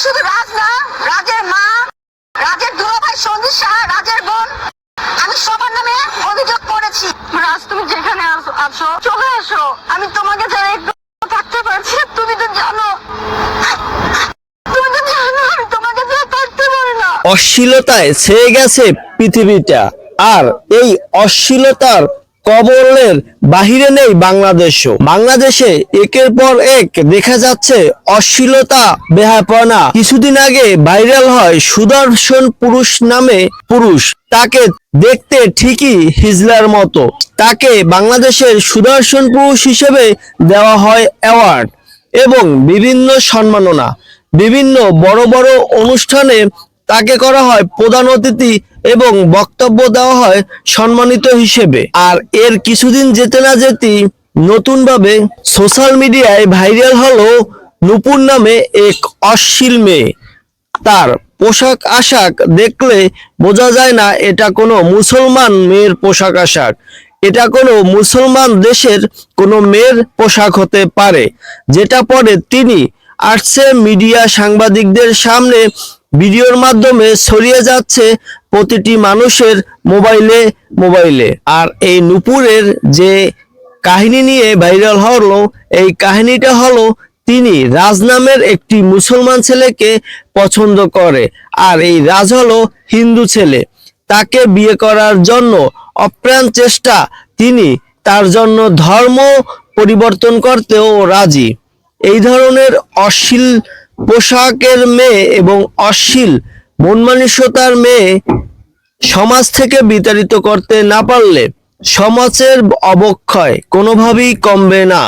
শুধু রাজ না রাজের মা রাজের দুলা সঞ্জিত শাহ রাজের বোন আমি সবার নামে অভিযোগ করেছি। রাজ তুমি যেখানে আছো- চলে এসো। আমি তোমাকে ছাড়া একটু থাকতে পারছি না। তুমি তো জানো। তুমি তো জানো আমি তোমাকে থাকতে পারি অশ্লীলতায় ছেয়ে গেছে পৃথিবীটা। আর এই অশ্লীলতার কবলের বাহিরে নেই বাংলাদেশও। বাংলাদেশে একের পর এক দেখা যাচ্ছে অশ্লীলতা বেহাপনা কিছুদিন আগে ভাইরাল হয় সুদর্শন পুরুষ নামে পুরুষ। তাকে দেখতে ঠিকই হিজলার মতো। তাকে বাংলাদেশের সুদর্শন পুরুষ হিসেবে দেওয়া হয় অ্যাওয়ার্ড এবং বিভিন্ন সম্মাননা। বিভিন্ন বড় বড় অনুষ্ঠানে তাকে করা হয় প্রধান অতিথি এবং বক্তব্য দেওয়া হয় সম্মানিত হিসেবে। আর এর কিছুদিন যেতে না যেতেই নতুনভাবে সোশ্যাল মিডিয়ায় ভাইরাল হলো নুপুর নামে এক অশ্লীল মেয়ে। তার পোশাক আশাক দেখলে বোঝা যায় না এটা কোনো মুসলমান মেয়ের পোশাক আশাক। এটা কোনো মুসলমান দেশের কোনো মেয়ের পোশাক হতে পারে। যেটা পরে তিনি আসছে মিডিয়া সাংবাদিকদের সামনে ভিডিওর মাধ্যমে ছড়িয়ে যাচ্ছে প্রতিটি মানুষের মোবাইলে মোবাইলে। আর এই নুপুরের যে কাহিনী নিয়ে ভাইরাল হলো, এই কাহিনীটা হলো তিনি রাজ নামের একটি মুসলমান ছেলেকে পছন্দ করে। আর এই রাজ হলো হিন্দু ছেলে। তাকে বিয়ে করার জন্য অপ্রাণ চেষ্টা তিনি, তার জন্য ধর্ম পরিবর্তন করতেও রাজি। এই ধরনের অশ্লীল পোশাকের মেয়ে এবং অশ্লীল মনমানসিকতার মেয়ে সমাজ থেকে বিতাড়িত করতে না পারলে সমাজের অবক্ষয় কোনোভাবেই কমবে না।